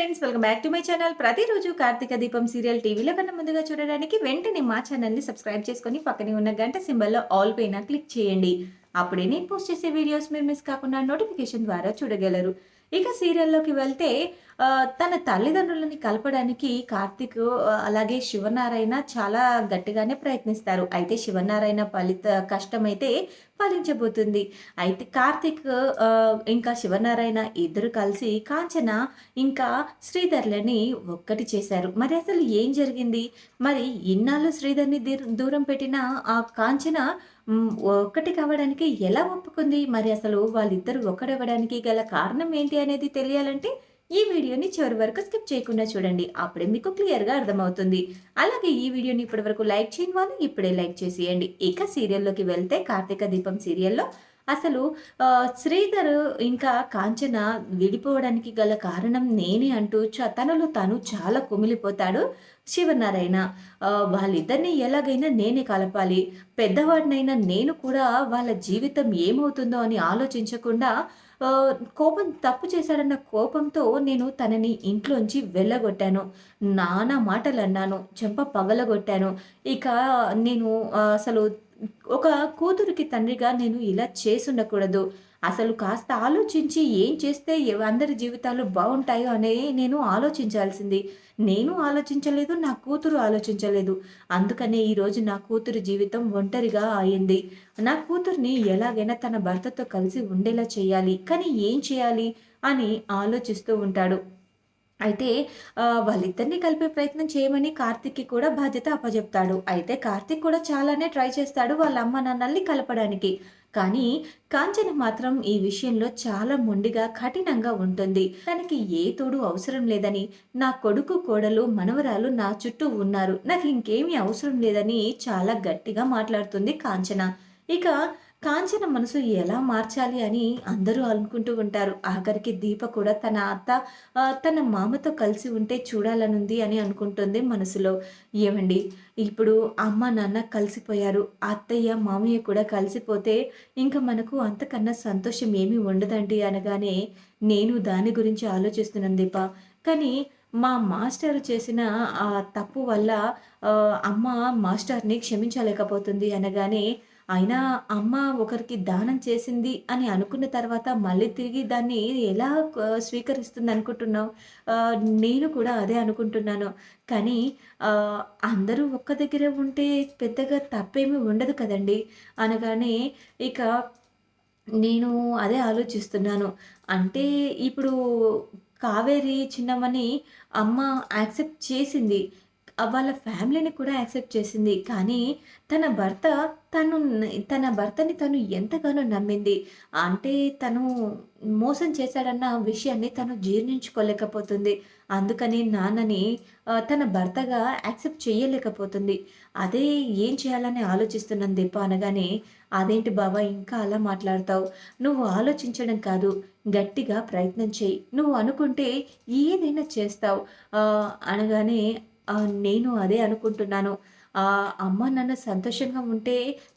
Friends welcome back to my channel ప్రతిరోజు కార్తీక దీపం serial టీవీలో కన్నా ముందుగా చూడడానికి వెంటనే మా ఛానల్ని సబ్స్క్రైబ్ చేసుకొని పక్కనే ఉన్న గంట సింబల్లో ఆల్ పైన క్లిక్ చేయండి. అప్పుడే నేను పోస్ట్ చేసే వీడియోస్ మీరు మిస్ కాకుండా నోటిఫికేషన్ ద్వారా చూడగలరు. ఇక సీరియల్లోకి వెళ్తే తన తల్లిదండ్రులని కలపడానికి కార్తీక్ అలాగే శివనారాయణ చాలా గట్టిగానే ప్రయత్నిస్తారు. అయితే శివనారాయణ ఫలిత కష్టమైతే ఫలించబోతుంది అయితే కార్తీక్ ఇంకా శివనారాయణ ఇద్దరు కలిసి కాంచన ఇంకా శ్రీధర్లని ఒక్కటి చేశారు. మరి అసలు ఏం జరిగింది? మరి ఇన్నాళ్ళు శ్రీధర్ని దీ- దూరం పెట్టిన ఆ కాంచన ఒక్కటి కావడానికి ఎలా ఒప్పుకుంది? మరి అసలు వాళ్ళిద్దరు ఒక్కడవ్వడానికి గల కారణం ఏంటి అనేది తెలియాలంటే ఈ వీడియోని చివరి వరకు స్కిప్ చేయకుండా చూడండి. అప్పుడే మీకు క్లియర్గా అర్థమవుతుంది. అలాగే ఈ వీడియోని ఇప్పటి వరకు లైక్ చేయని వాళ్ళు ఇప్పుడే లైక్ చేసేయండి. ఇక సీరియల్లోకి వెళ్తే కార్తీక దీపం సీరియల్లో అసలు శ్రీధర్ ఇంకా కాంచన విడిపోవడానికి గల కారణం నేనే అంటూ చ- తనలో తాను చాలా కుమిలిపోతాడు. శివనారాయణ. వాళ్ళిద్దరిని ఎలాగైనా నేనే కలపాలి. పెద్దవాడినైనా నేను కూడా వాళ్ళ జీవితం ఏమవుతుందో అని ఆలోచించకుండా కోపం తప్పు చేశాడన్న కోపంతో నేను తనని ఇంట్లోంచి వెళ్ళగొట్టాను. నానా మాటలు అన్నాను చెంప పగలగొట్టాను. ఇక నేను అసలు ఒక కూతురికి తండ్రిగా నేను ఇలా చేసుండకూడదు. అసలు కాస్త ఆలోచించి ఏం చేస్తే అందరి జీవితాలు బాగుంటాయో అనేది నేను ఆలోచించాల్సింది. నేను ఆలోచించలేదు నా కూతురు ఆలోచించలేదు. అందుకనే ఈరోజు నా కూతురు జీవితం ఒంటరిగా అయింది. నా కూతుర్ని ఎలాగైనా తన భర్తతో కలిసి ఉండేలా చేయాలి. కానీ ఏం చేయాలి అని ఆలోచిస్తూ ఉంటాడు. అయితే వాళ్ళిద్దరిని కలిపే ప్రయత్నం చేయమని కార్తిక్కి కూడా బాధ్యత అప్పజెప్తాడు. అయితే కార్తిక్ కూడా చాలానే ట్రై చేస్తాడు వాళ్ళ అమ్మ నాన్నల్ని కలపడానికి. కానీ కాంచన మాత్రం ఈ విషయంలో చాలా మొండిగా కఠినంగా ఉంటుంది. తనకి ఏ తోడు అవసరం లేదని నా కొడుకు కోడలు మనవరాలు నా చుట్టూ ఉన్నారు. నాకు ఇంకేమీ అవసరం లేదని చాలా గట్టిగా మాట్లాడుతుంది కాంచన. ఇక కాంచన మనసు ఎలా మార్చాలి అని అందరూ అనుకుంటూ ఉంటారు. ఆఖరికి దీప కూడా తన అత్త తన మామతో కలిసి ఉంటే చూడాలనుంది అని అనుకుంటుంది మనసులో. ఏమండి? ఇప్పుడు అమ్మ నాన్న కలిసిపోయారు. అత్తయ్య మామయ్య కూడా కలిసిపోతే ఇంకా మనకు అంతకన్నా సంతోషం ఏమీ ఉండదండి అనగానే నేను దాని గురించి ఆలోచిస్తున్నాను దీప. కానీ మా మాస్టర్ చేసిన ఆ తప్పు వల్ల అమ్మ మాస్టర్ని క్షమించలేకపోతుంది అనగానే అయినా అమ్మ ఒకరికి దానం చేసింది అని అనుకున్న తర్వాత మళ్ళీ తిరిగి దాన్ని ఎలా స్వీకరిస్తుంది అనుకుంటున్నావు? నేను కూడా అదే అనుకుంటున్నాను. కానీ అందరూ ఒక్క దగ్గర ఉంటే పెద్దగా తప్పేమీ ఉండదు కదండి. అనగానే ఇక నేను అదే ఆలోచిస్తున్నాను. అంటే ఇప్పుడు కావేరి చిన్నమ్మని అమ్మ యాక్సెప్ట్ చేసింది. వాళ్ళ ఫ్యామిలీని కూడా యాక్సెప్ట్ చేసింది. కానీ తన భర్త తను తన భర్తని తను ఎంతగానో నమ్మింది. అంటే తను మోసం చేశాడన్న విషయాన్ని తను జీర్ణించుకోలేకపోతుంది. అందుకని నాన్నని తన భర్తగా యాక్సెప్ట్ చేయలేకపోతుంది. అదే ఏం చేయాలని ఆలోచిస్తున్నాను దీప అనగానే అదేంటి బాబా ఇంకా అలా మాట్లాడతావు? నువ్వు ఆలోచించడం కాదు. గట్టిగా ప్రయత్నం చేయి. నువ్వు అనుకుంటే ఏదైనా చేస్తావు. అనగానే నేను అదే అనుకుంటున్నాను. ఆ అమ్మ నాన్న సంతోషంగా ఉంటే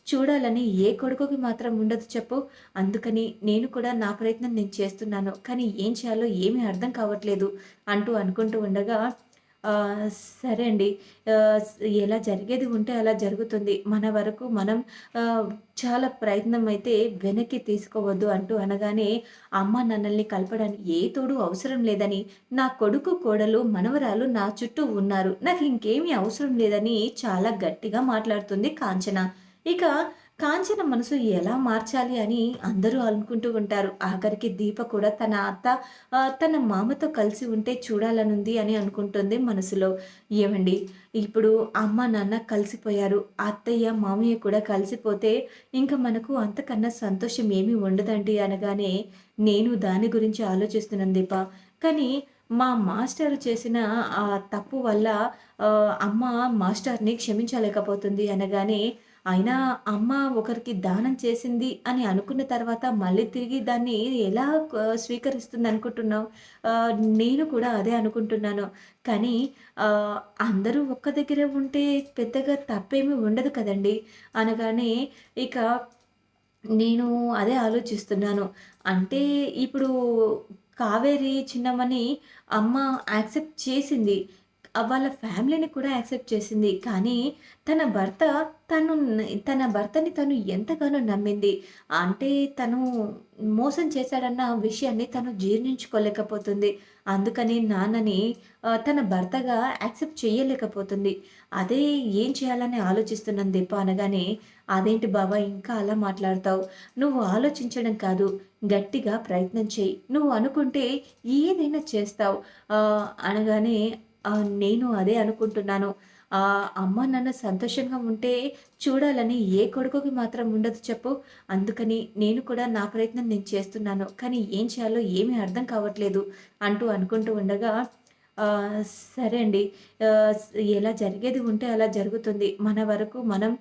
చూడాలని ఏ కొడుకుకి మాత్రం ఉండదు చెప్పు. అందుకని నేను కూడా నా ప్రయత్నం నేను చేస్తున్నాను. కానీ ఏం చేయాలో ఏమీ అర్థం కావట్లేదు అంటూ అనుకుంటూ ఉండగా సరే అండి. ఎలా జరిగేది ఉంటే అలా జరుగుతుంది. మన వరకు మనం చాలా ప్రయత్నం అయితే వెనక్కి తీసుకోవద్దు అంటూ అనగానే అమ్మ నన్నల్ని కలపడానికి ఏ తోడు అవసరం లేదని నా కొడుకు కోడలు మనవరాలు నా చుట్టూ ఉన్నారు. నాకు ఇంకేమీ అవసరం లేదని చాలా గట్టిగా మాట్లాడుతుంది కాంచన. ఇక కాంచన మనసు ఎలా మార్చాలి అని అందరూ అనుకుంటూ ఉంటారు. ఆఖరికి దీప కూడా తన అత్త తన మామతో కలిసి ఉంటే చూడాలనుంది అని అనుకుంటుంది మనసులో. ఏమండి? ఇప్పుడు అమ్మ నాన్న కలిసిపోయారు. అత్తయ్య మామయ్య కూడా కలిసిపోతే ఇంకా మనకు అంతకన్నా సంతోషం ఏమీ ఉండదండి అనగానే నేను దాని గురించి ఆలోచిస్తున్నాను దీప. కానీ మా మాస్టర్ చేసిన ఆ తప్పు వల్ల అమ్మ మాస్టర్ని క్షమించలేకపోతుంది అనగానే అయినా అమ్మ ఒకరికి దానం చేసింది అని అనుకున్న తర్వాత మళ్ళీ తిరిగి దాన్ని ఎలా స్వీకరిస్తుంది అనుకుంటున్నావు? నేను కూడా అదే అనుకుంటున్నాను. కానీ అందరూ ఒక్క దగ్గర ఉంటే పెద్దగా తప్పేమీ ఉండదు కదండి. అనగానే ఇక నేను అదే ఆలోచిస్తున్నాను. అంటే ఇప్పుడు కావేరి చిన్నమని అమ్మ యాక్సెప్ట్ చేసింది. వాళ్ళ ఫ్యామిలీని కూడా యాక్సెప్ట్ చేసింది. కానీ తన భర్త తను తన భర్తని తను ఎంతగానో నమ్మింది. అంటే తను మోసం చేశాడన్న విషయాన్ని తను జీర్ణించుకోలేకపోతుంది. అందుకని నాన్నని తన భర్తగా యాక్సెప్ట్ చేయలేకపోతుంది. అదే ఏం చేయాలని ఆలోచిస్తున్నాను దీప అనగానే, "అదేంటి బావ ఇంకా అలా మాట్లాడతావు? నువ్వు ఆలోచించడం కాదు, గట్టిగా ప్రయత్నం చేయి నువ్వు అనుకుంటే ఏదైనా చేస్తావు" అనగానే నేను అదే అనుకుంటున్నాను. ఆ అమ్మ, నాన్న సంతోషంగా ఉంటే చూడాలని ఏ కొడుకుకి మాత్రం ఉండదు చెప్పు? అందుకని నేను కూడా నా ప్రయత్నం నేను చేస్తున్నాను. కానీ ఏం చేయాలో ఏమీ అర్థం కావట్లేదు అంటూ అనుకుంటూ ఉండగా సరే అండి. ఎలా జరిగేది ఉంటే అలా జరుగుతుంది. మన వరకు మనం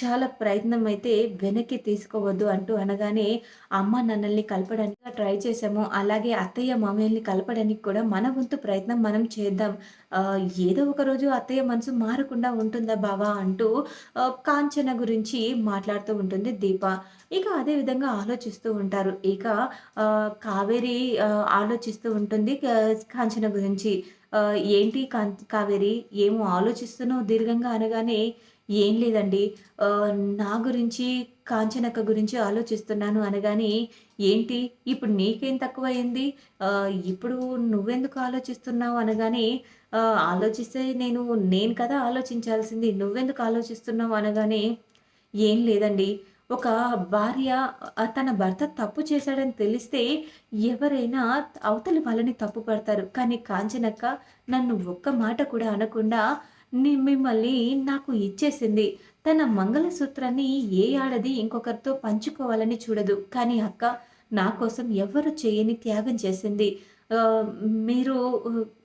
చాలా ప్రయత్నం అయితే వెనక్కి తీసుకోవద్దు అంటూ అనగానే, అమ్మ, నన్నల్ని కలపడానికి ట్రై చేసాము అలాగే అత్తయ్య, మామయ్యల్ని కలపడానికి కూడా మన వంతు ప్రయత్నం మనం చేద్దాం. ఏదో ఒక రోజు అత్తయ్య మనసు మారకుండా ఉంటుందా బావా అంటూ కాంచన గురించి మాట్లాడుతూ ఉంటుంది దీప. ఇక అదే విధంగా ఆలోచిస్తూ ఉంటారు. ఇక కావేరి ఆలోచిస్తూ ఉంటుంది కాంచన గురించి. "ఏంటి కాం కావేరి ఏమో ఆలోచిస్తున్నావు దీర్ఘంగా" అనగానే, "ఏం లేదండి. నా గురించి, కాంచనక్క గురించి ఆలోచిస్తున్నాను" అనగానే, "ఏంటి ఇప్పుడు నీకేం తక్కువైంది ఇప్పుడు నువ్వెందుకు ఆలోచిస్తున్నావు?" అనగానే, "ఆలోచిస్తే నేను నేను కదా ఆలోచించాల్సింది. నువ్వెందుకు ఆలోచిస్తున్నావు?" అనగానే, "ఏం లేదండి. ఒక భార్య తన భర్త తప్పు చేశాడని తెలిస్తే ఎవరైనా అవతలి వాళ్ళని తప్పు పడతారు. కానీ కాంచనక్క నన్ను ఒక్క మాట కూడా అనకుండా మిమ్మల్ని నాకు ఇచ్చేసింది. తన మంగళసూత్రాన్ని ఏ ఆడది ఇంకొకరితో పంచుకోవాలని చూడదు. కానీ అక్క నా కోసం ఎవరు చేయని త్యాగం చేసింది. మీరు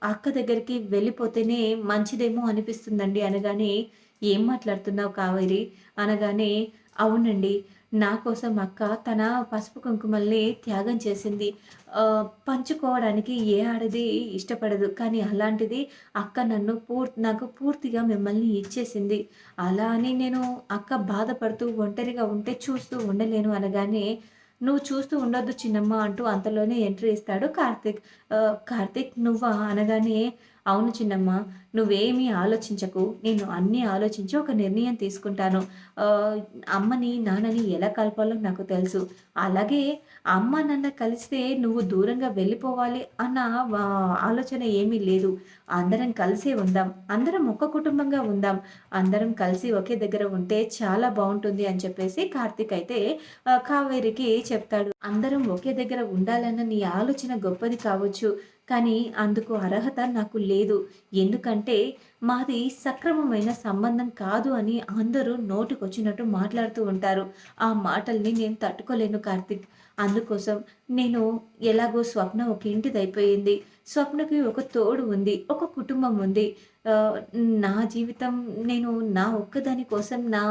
అక్క దగ్గరికి వెళ్ళిపోతేనే మంచిదేమో అనిపిస్తుందండి" అనగానే, "ఏం మాట్లాడుతున్నావు కావేరి?" అనగానే, "అవునండి. నా కోసం అక్క తన పసుపు కుంకుమల్ని త్యాగం చేసింది. పంచుకోవడానికి ఏ ఆడది ఇష్టపడదు. కానీ అలాంటిది అక్క నన్ను పూర్తి నాకు పూర్తిగా మిమ్మల్ని ఇచ్చేసింది. అలా అని నేను అక్క బాధపడుతూ ఒంటరిగా ఉంటే చూస్తూ ఉండలేను" అనగానే, "నువ్వు చూస్తూ ఉండొద్దు చిన్నమ్మ" అంటూ అంతలోనే ఎంట్రీ ఇస్తాడు కార్తీక్. కార్తిక్ "కార్తీక్ నువ్వా?" అనగానే, "అవును చిన్నమ్మ. నువ్వేమీ ఆలోచించకు. నేను అన్నీ ఆలోచించి ఒక నిర్ణయం తీసుకుంటాను. అమ్మని, నాన్నని ఎలా కలపాలో నాకు తెలుసు. అలాగే అమ్మ, నాన్న కలిస్తే నువ్వు దూరంగా వెళ్ళిపోవాలి అన్న ఆలోచన ఏమీ లేదు. అందరం కలిసే ఉందాం. అందరం ఒక్క కుటుంబంగా ఉందాం. అందరం కలిసి ఒకే దగ్గర ఉంటే చాలా బాగుంటుంది అని చెప్పేసి కార్తీక్ అయితే కావేరికి చెప్తాడు. "అందరం ఒకే దగ్గర ఉండాలన్న నీ ఆలోచన గొప్పది కావచ్చు. కానీ అందుకు అర్హత నాకు లేదు. ఎందుకంటే మాది సక్రమమైన సంబంధం కాదు" అని అందరూ నోటికొచ్చినట్టు మాట్లాడుతూ ఉంటారు. ఆ మాటల్ని నేను తట్టుకోలేను కార్తీక్. అందుకోసం నేను ఎలాగో స్వప్న ఒక ఇంటిదైపోయింది. స్వప్నకి ఒక తోడు ఉంది. ఒక కుటుంబం ఉంది. నా జీవితం నేను నా ఒక్కదాని కోసం నా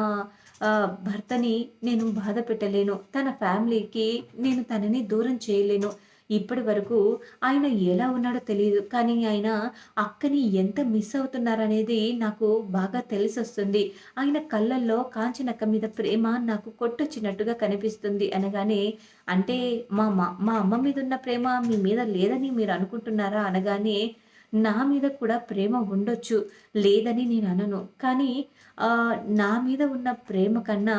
భర్తని నేను బాధ పెట్టలేను. తన ఫ్యామిలీకి నేను తనని దూరం చేయలేను. ఇప్పటి వరకు ఆయన ఎలా ఉన్నాడో తెలియదు కానీ ఆయన అక్కని ఎంత మిస్ అవుతున్నారనేది నాకు బాగా తెలిసొస్తుంది. ఆయన కళ్ళల్లో కాంచనక్క మీద ప్రేమ నాకు కొట్టొచ్చినట్టుగా కనిపిస్తుంది" అనగానే, "అంటే మా మా అమ్మ మీద ఉన్న ప్రేమ మీ మీద లేదని మీరు అనుకుంటున్నారా?" అనగానే, "నా మీద కూడా ప్రేమ ఉండొచ్చు. లేదని నేను అనను కానీ నా మీద ఉన్న ప్రేమ కన్నా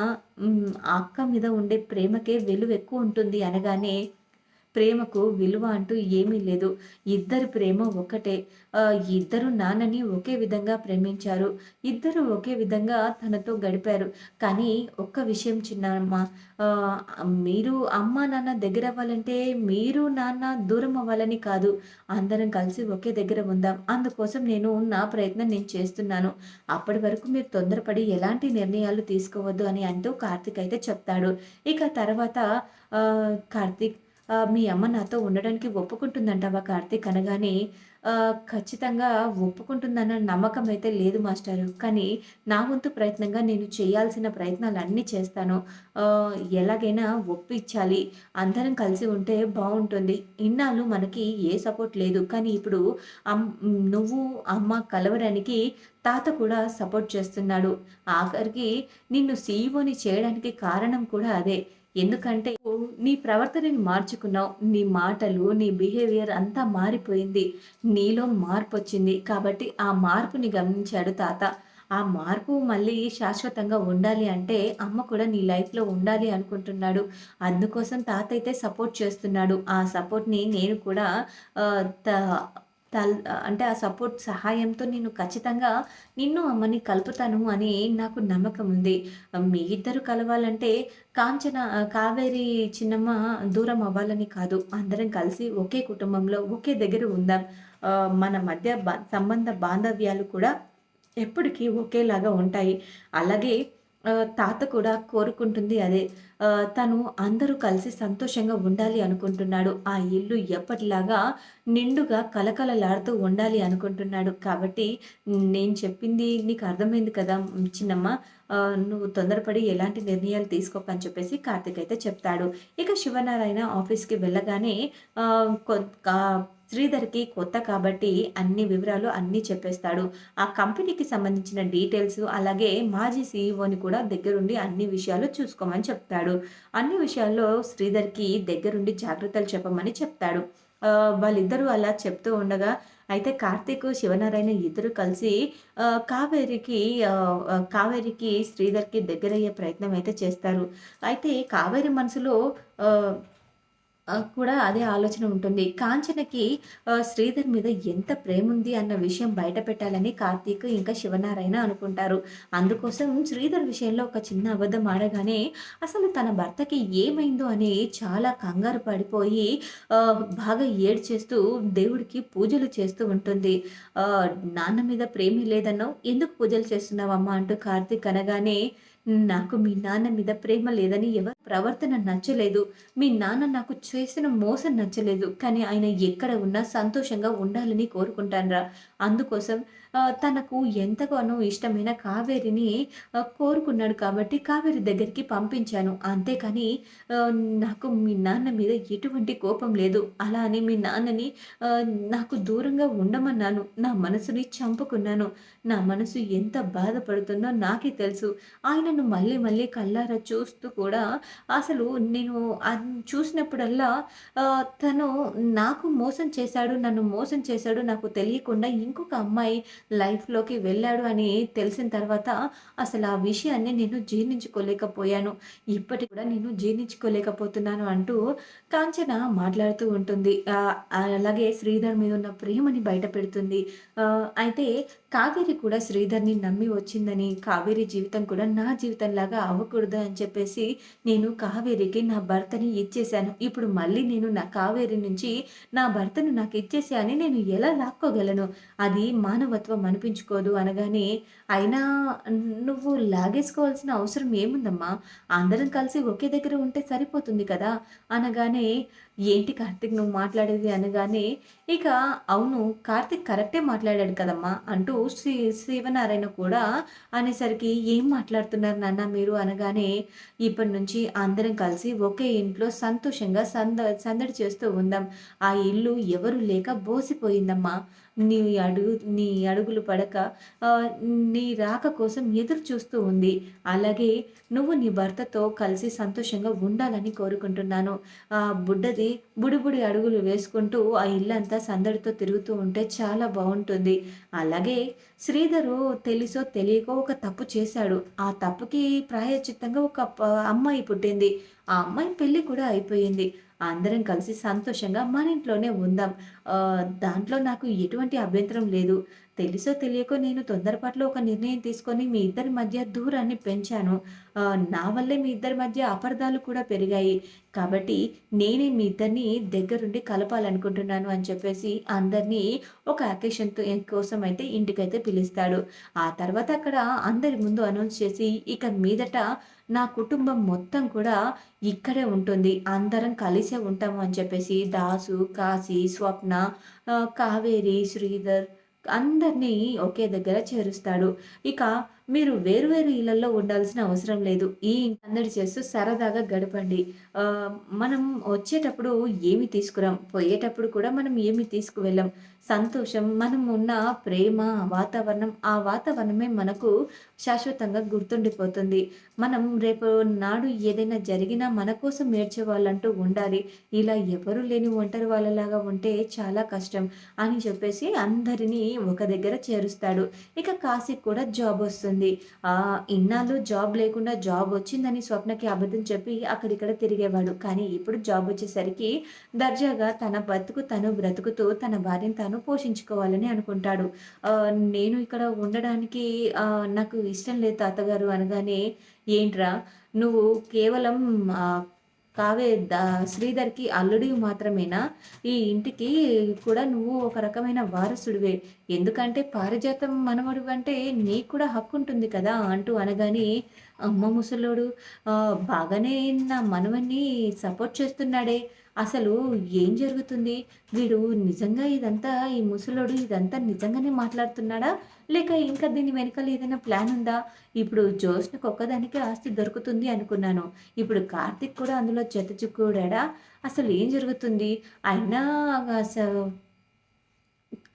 అక్క మీద ఉండే ప్రేమకే విలువెక్కువ ఉంటుంది" అనగానే, "ప్రేమకు విలువ అంటూ ఏమీ లేదు. ఇద్దరి ప్రేమ ఒక్కటే. ఇద్దరు నాన్నని ఒకే విధంగా ప్రేమించారు. ఇద్దరు ఒకే విధంగా తనతో గడిపారు. కానీ ఒక్క విషయం చిన్నమ్మ మీరు అమ్మ, నాన్న దగ్గర అవ్వాలంటే మీరు, నాన్న దూరం అవ్వాలని కాదు. అందరం కలిసి ఒకే దగ్గర ఉందాం. అందుకోసం నేను నా ప్రయత్నం నేను చేస్తున్నాను. అప్పటి వరకు మీరు తొందరపడి ఎలాంటి నిర్ణయాలు తీసుకోవద్దు" అని అంటూ కార్తీక్ అయితే చెప్తాడు. ఇక తర్వాత కార్తీక్ "మీ అమ్మ నాతో ఉండడానికి ఒప్పుకుంటుందంటావా కార్తీక్?" అనగానే, "ఖచ్చితంగా ఒప్పుకుంటుందన్న నమ్మకం అయితే లేదు మాస్టారు. కానీ నా వంతు ప్రయత్నంగా నేను చేయాల్సిన ప్రయత్నాలన్నీ చేస్తాను. ఎలాగైనా ఒప్పించాలి. అందరం కలిసి ఉంటే బాగుంటుంది ఇన్నాళ్ళు మనకి ఏ సపోర్ట్ లేదు. కానీ ఇప్పుడు నువ్వు, అమ్మ కలవడానికి తాత కూడా సపోర్ట్ చేస్తున్నాడు. ఆఖరికి నిన్ను సీఈఓని చేయడానికి కారణం కూడా అదే. ఎందుకంటే నీ ప్రవర్తనని మార్చుకున్నావు నీ మాటలు నీ బిహేవియర్ అంతా మారిపోయింది. నీలో మార్పు వచ్చింది. కాబట్టి ఆ మార్పుని గమనించాడు తాత. ఆ మార్పు మళ్ళీ శాశ్వతంగా ఉండాలి అంటే అమ్మ కూడా నీ లైఫ్లో ఉండాలి అనుకుంటున్నాడు. అందుకోసం తాత అయితే సపోర్ట్ చేస్తున్నాడు. ఆ సపోర్ట్ని నేను కూడా త- తల్ అంటే ఆ సపోర్ట్ సహాయంతో నేను ఖచ్చితంగా నిన్ను అమ్మని కలుపుతాను అని నాకు నమ్మకం ఉంది. మీ ఇద్దరు కలవాలంటే కాంచన కావేరి చిన్నమ్మ దూరం అవ్వాలని కాదు. అందరం కలిసి ఒకే కుటుంబంలో ఒకే దగ్గర ఉందాం. మన మధ్య సంబంధ బాంధవ్యాలు కూడా ఎప్పటికీ ఒకేలాగా ఉంటాయి. అలాగే తాత కూడా కోరుకుంటుంది అదే. తను అందరూ కలిసి సంతోషంగా ఉండాలి అనుకుంటున్నాడు. ఆ ఇల్లు ఎప్పటిలాగా నిండుగా కలకలలాడుతూ ఉండాలి అనుకుంటున్నాడు. కాబట్టి నేను చెప్పింది నీకు అర్థమైంది కదా చిన్నమ్మ. నువ్వు తొందరపడి ఎలాంటి నిర్ణయాలు తీసుకోకని చెప్పేసి కార్తిక్ అయితే చెప్తాడు. ఇక శివనారాయణ ఆఫీస్కి వెళ్ళగానే కొ- కా- శ్రీధర్కి కొత్త కాబట్టి అన్ని వివరాలు అన్నీ చెప్పేస్తాడు. ఆ కంపెనీకి సంబంధించిన డీటెయిల్స్ అలాగే మాజీ సీఈఓని కూడా దగ్గరుండి అన్ని విషయాలు చూసుకోమని చెప్తాడు. అన్ని విషయాల్లో శ్రీధర్కి దగ్గరుండి జాగ్రత్తలు చెప్పమని చెప్తాడు. వాళ్ళిద్దరూ అలా చెప్తూ ఉండగా అయితే కార్తీక్ శివనారాయణ ఇద్దరు కలిసి కావేరికి కావేరికి శ్రీధర్కి దగ్గరయ్యే ప్రయత్నం అయితే చేస్తారు. అయితే కావేరి మనసులో కూడా అదే ఆలోచన ఉంటుంది. కాంచనకి శ్రీధర్ మీద ఎంత ప్రేమ ఉంది అన్న విషయం బయట పెట్టాలని కార్తీక్ ఇంకా శివనారాయణ అనుకుంటారు. అందుకోసం శ్రీధర్ విషయంలో ఒక చిన్న అబద్ధం ఆడగానే అసలు తన భర్తకి ఏమైందో అని చాలా కంగారు పడిపోయి బాగా బాగా ఏడ్చేస్తూ దేవుడికి పూజలు చేస్తూ ఉంటుంది. నాన్న మీద ప్రేమ లేదన్నావు? ఎందుకు పూజలు చేస్తున్నావమ్మా? అంటూ కార్తీక్ అనగానే నాకు మీ నాన్న మీద ప్రేమ లేదని ఎవరి ప్రవర్తన నచ్చలేదు. మీ నాన్న నాకు చేసిన మోసం నచ్చలేదు. కానీ ఆయన ఎక్కడ ఉన్నా సంతోషంగా ఉండాలని కోరుకుంటానరా. అందుకోసం తనకు ఎంతగానో ఇష్టమైన కావేరిని కోరుకున్నాడు కాబట్టి కావేరి దగ్గరికి పంపించాను. అంతేకాని నాకు మీ నాన్న మీద ఎటువంటి కోపం లేదు. అలా అని మీ నాన్నని నాకు దూరంగా ఉండమన్నాను. నా మనసుని చంపుకున్నాను. నా మనసు ఎంత బాధపడుతుందో నాకే తెలుసు. ఆయనను మళ్ళీ మళ్ళీ కళ్ళారా చూస్తూ కూడా అసలు నేను చూసినప్పుడల్లా తను నాకు మోసం చేశాడు నన్ను మోసం చేశాడు నాకు తెలియకుండా ఇంకొక అమ్మాయి లైఫ్లోకి వెళ్ళాడు అని తెలిసిన తర్వాత అసలు ఆ విషయాన్ని నేను జీర్ణించుకోలేకపోయాను. ఇప్పటికి కూడా నేను జీర్ణించుకోలేకపోతున్నాను అంటూ కాంచన మాట్లాడుతూ ఉంటుంది. ఆ, అలాగే శ్రీధర్ మీద ఉన్న ప్రేమని బయట పెడుతుంది. అయితే కావేరి కూడా శ్రీధర్ని నమ్మి వచ్చిందని కావేరి జీవితం కూడా నా జీవితంలాగా అవ్వకూడదు అని చెప్పేసి నేను కావేరికి నా భర్తని ఇచ్చేశాను. ఇప్పుడు మళ్ళీ నేను నా కావేరి నుంచి నా భర్తను నాకు ఇచ్చేసా అని నేను ఎలా లాక్కోగలను? అది మానవత్వం అనిపించుకోదు అనగానే అయినా నువ్వు లాగేసుకోవాల్సిన అవసరం ఏముందమ్మా? అందరం కలిసి ఒకే దగ్గర ఉంటే సరిపోతుంది కదా? అనగానే ఏంటి కార్తిక్ నువ్వు మాట్లాడేది? అనగానే ఇక అవును కార్తిక్ కరెక్టే మాట్లాడాడు కదమ్మా అంటూ శ్రీ శివనారాయణ కూడా అనేసరికి ఏం మాట్లాడుతున్నారు నాన్న మీరు? అనగానే ఇప్పటి నుంచి అందరం కలిసి ఒకే ఇంట్లో సంతోషంగా సంద సందడి చేస్తూ ఉందాం. ఆ ఇల్లు ఎవరు లేక బోసిపోయిందమ్మా. నీ అడుగు నీ అడుగులు పడక నీ రాక కోసం ఎదురు చూస్తూ ఉంది. అలాగే నువ్వు నీ భర్తతో కలిసి సంతోషంగా ఉండాలని కోరుకుంటున్నాను. ఆ బుడ్డది బుడిబుడి అడుగులు వేసుకుంటూ ఆ ఇల్లంతా సందడితో తిరుగుతూ ఉంటే చాలా బాగుంటుంది. అలాగే శ్రీధరు తెలుసో తెలియకో ఒక తప్పు చేశాడు. ఆ తప్పుకి ప్రాయచిత్తంగా ఒక అమ్మాయి పుట్టింది. ఆ అమ్మాయి పెళ్ళి కూడా అయిపోయింది. అందరం కలిసి సంతోషంగా మన ఇంట్లోనే ఉందాం. దాంట్లో నాకు ఎటువంటి అభ్యంతరం లేదు. తెలుసో తెలియకో నేను తొందరపాట్లో ఒక నిర్ణయం తీసుకొని మీ ఇద్దరి మధ్య దూరాన్ని పెంచాను. నా వల్లే మీ ఇద్దరి మధ్య అపార్థాలు కూడా పెరిగాయి. కాబట్టి నేనే మీ ఇద్దరిని దగ్గరుండి కలపాలనుకుంటున్నాను అని చెప్పేసి అందరినీ ఒక అకేషన్తో కోసం అయితే ఇంటికైతే పిలుస్తాడు. ఆ తర్వాత అక్కడ అందరి ముందు అనౌన్స్ చేసి ఇక మీదట నా కుటుంబం మొత్తం కూడా ఇక్కడే ఉంటుంది. అందరం కలిసే ఉంటాము అని చెప్పేసి దాసు కాశీ స్వప్న కావేరి శ్రీధర్ అందరినీ ఒకే దగ్గర చేరుస్తాడు. ఇక మీరు వేరు వేరు ఇళ్ళల్లో ఉండాల్సిన అవసరం లేదు. ఈ అందరి చేస్తూ సరదాగా గడపండి. మనం వచ్చేటప్పుడు ఏమి తీసుకురాం. పోయేటప్పుడు కూడా మనం ఏమి తీసుకువెళ్ళం. సంతోషం, మనం ఉన్న ప్రేమ, వాతావరణం, ఆ వాతావరణమే మనకు శాశ్వతంగా గుర్తుండిపోతుంది. మనం రేపు నాడు ఏదైనా జరిగినా మన కోసం ఏడ్చేవాళ్ళంటూ ఉండాలి. ఇలా ఎవరు లేని ఒంటరి వాళ్ళలాగా ఉంటే చాలా కష్టం అని చెప్పేసి అందరినీ ఒక దగ్గర చేరుస్తాడు. ఇక కాశీకి కూడా జాబ్ వస్తుంది. ఆహ్, ఇన్నాళ్ళు జాబ్ లేకుండా జాబ్ వచ్చిందని స్వప్నకి అబద్ధం చెప్పి అక్కడిక్కడ తిరిగేవాడు. కానీ ఇప్పుడు జాబ్ వచ్చేసరికి దర్జాగా తన బతుకు తను బ్రతుకుతూ తన భార్యను తాను పోషించుకోవాలని అనుకుంటాడు. నేను ఇక్కడ ఉండడానికి నాకు ఇష్టం లేదు తాతగారు అనగానే, ఏంట్రా నువ్వు కేవలం కావే ద శ్రీధర్‌కి అల్లుడివి మాత్రమేనా? ఈ ఇంటికి కూడా నువ్వు ఒక రకమైన వారసుడివే. ఎందుకంటే పారిజాతం మనవడివంటే నీకు కూడా హక్కుంటుంది కదా! అంటూ అనగానే, అమ్మ ముసలోడు బాగానే నా మనవడిని సపోర్ట్ చేస్తున్నాడే! అసలు ఏం జరుగుతుంది? వీడు నిజంగా ఇదంతా ఈ ముసలోడు ఇదంతా నిజంగానే మాట్లాడుతున్నాడా? లేక ఇంకా దీని వెనకాల ఏదైనా ప్లాన్ ఉందా? ఇప్పుడు జోష్నకు ఒక్కదానికే ఆస్తి దొరుకుతుంది అనుకున్నాను. ఇప్పుడు కార్తీక్ కూడా అందులో జతచిక్కూడాడా? అసలు ఏం జరుగుతుంది? అయినా అసలు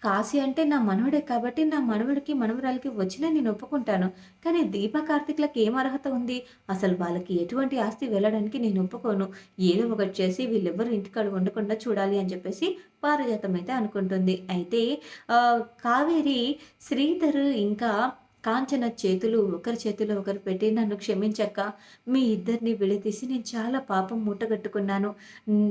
కాశీ అంటే నా మనవడే కాబట్టి నా మనవడికి, మనవరాలకి వచ్చినా నేను ఒప్పుకుంటాను. కానీ దీప, కార్తీక్‌లకి ఏం అర్హత ఉంది? అసలు వాళ్ళకి ఎటువంటి ఆస్తి వెళ్ళడానికి నేను ఒప్పుకోను. ఏదో ఒకటి చేసి వీళ్ళెవ్వరు ఇంటికాడ ఉండకుండా చూడాలి అని చెప్పేసి పారిజాతం అయితే అనుకుంటుంది. అయితే కావేరి శ్రీధర్ ఇంకా కాంచన చేతులు ఒకరి చేతిలో ఒకరు పెట్టి నన్ను క్షమించక్క. మీ ఇద్దరిని విడదీసి నేను చాలా పాపం మూటగట్టుకున్నాను.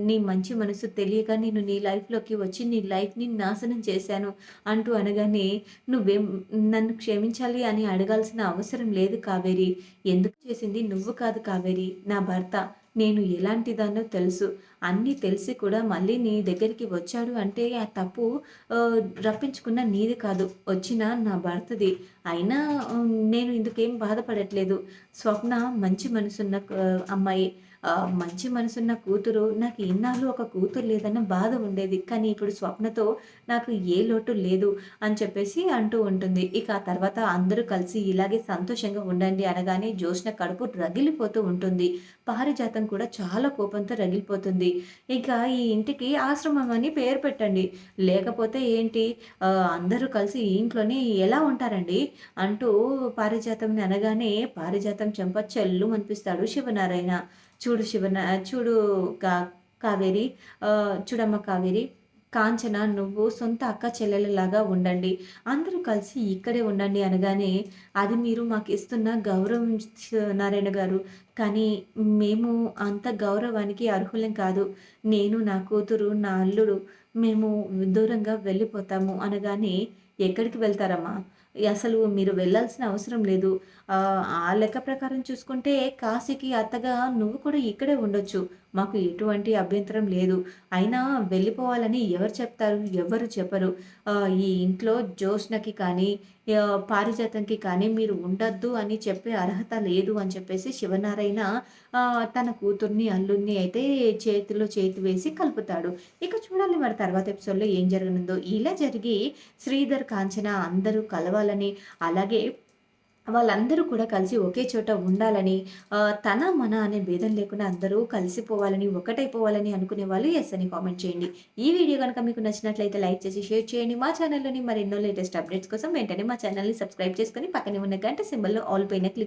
నీ మంచి మనసు తెలియక నేను నీ లైఫ్‌లోకి వచ్చి నీ లైఫ్‌ని నాశనం చేశాను అంటూ అనగానే, నువ్వేం నన్ను క్షమించాలి అని అడగాల్సిన అవసరం లేదు కావేరి. ఎందుకు చేసింది నువ్వు కాదు కావేరి, నా భర్త. నేను ఎలాంటిదానో తెలుసు. అన్నీ తెలిసి కూడా మళ్ళీ నీ దగ్గరికి వచ్చాడు అంటే ఆ తప్పు రప్పించుకున్న నీది కాదు. వచ్చిన నా భర్తది. అయినా నేను ఇందుకేం బాధపడట్లేదు. స్వప్న మంచి మనసున్న అమ్మాయి. మంచి మనసున్న కూతురు నాకు ఇన్నాళ్ళు ఒక కూతురు లేదన్న బాధ ఉండేది. కానీ ఇప్పుడు స్వప్నతో నాకు ఏ లోటు లేదు అని చెప్పేసి అంటూ ఉంటుంది. ఇక ఆ తర్వాత అందరూ కలిసి ఇలాగే సంతోషంగా ఉండండి అనగానే జోష్న కడుపు రగిలిపోతూ ఉంటుంది. పారిజాతం కూడా చాలా కోపంతో రగిలిపోతుంది. ఇక ఈ ఇంటికి ఆశ్రమం అని పేరు పెట్టండి. లేకపోతే ఏంటి అందరూ కలిసి ఇంట్లోనే ఎలా ఉంటారండి? అంటూ పారిజాతంని అనగానే పారిజాతం చెంప చెల్లు అనిపిస్తాడు శివనారాయణ. చూడు శివన చూడు కా కావేరి చూడమ్మ కావేరి కాంచన నువ్వు సొంత అక్క చెల్లెలలాగా ఉండండి. అందరూ కలిసి ఇక్కడే ఉండండి అనగానే, అది మీరు మాకిస్తున్న గౌరవం నారాయణ గారు. కానీ మేము అంత గౌరవానికి అర్హులం కాదు. నేను, నా కూతురు, నా అల్లుడు మేము దూరంగా వెళ్ళిపోతాము అనగానే, ఎక్కడికి వెళ్తారమ్మా? అసలు మీరు వెళ్ళాల్సిన అవసరం లేదు. ఆ లెక్క ప్రకారం చూసుకుంటే కాశీకి అత్తగా నువ్వు కూడా ఇక్కడే ఉండొచ్చు. మాకు ఎటువంటి అభ్యంతరం లేదు. అయినా వెళ్ళిపోవాలని ఎవరు చెప్తారు? ఎవ్వరు చెప్పరు. ఈ ఇంట్లో జ్యోత్స్నకి కానీ, పారిజాతంకి కానీ మీరు ఉండొద్దు అని చెప్పే అర్హత లేదు అని చెప్పేసి శివనారాయణ తన కూతుర్ని, అల్లుడిని అయితే చేతిలో చేతి వేసి కలుపుతాడు. ఇక చూడాలి మరి తర్వాత ఎపిసోడ్‌లో ఏం జరగనుందో. ఇలా జరిగి శ్రీధర్, కాంచన అందరూ కలవాలని అలాగే వాళ్ళందరూ కూడా కలిసి ఒకే చోట ఉండాలని తన, మన అనే భేదం లేకుండా అందరూ కలిసిపోవాలని, ఒకటైపోవాలని అనుకునే వాళ్ళు ఎస్ అని కామెంట్ చేయండి. ఈ వీడియో గనుక మీకు నచ్చినట్లయితే లైక్ చేసి షేర్ చేయండి. మా ఛానల్‌లోని మరెన్నో లేటెస్ట్ అప్డేట్స్ కోసం వెంటనే మా ఛానల్‌ని సబ్స్క్రైబ్ చేసుకొని పక్కనే ఉన్న గంట సింబల్‌లో ఆల్ పైన క్లిక్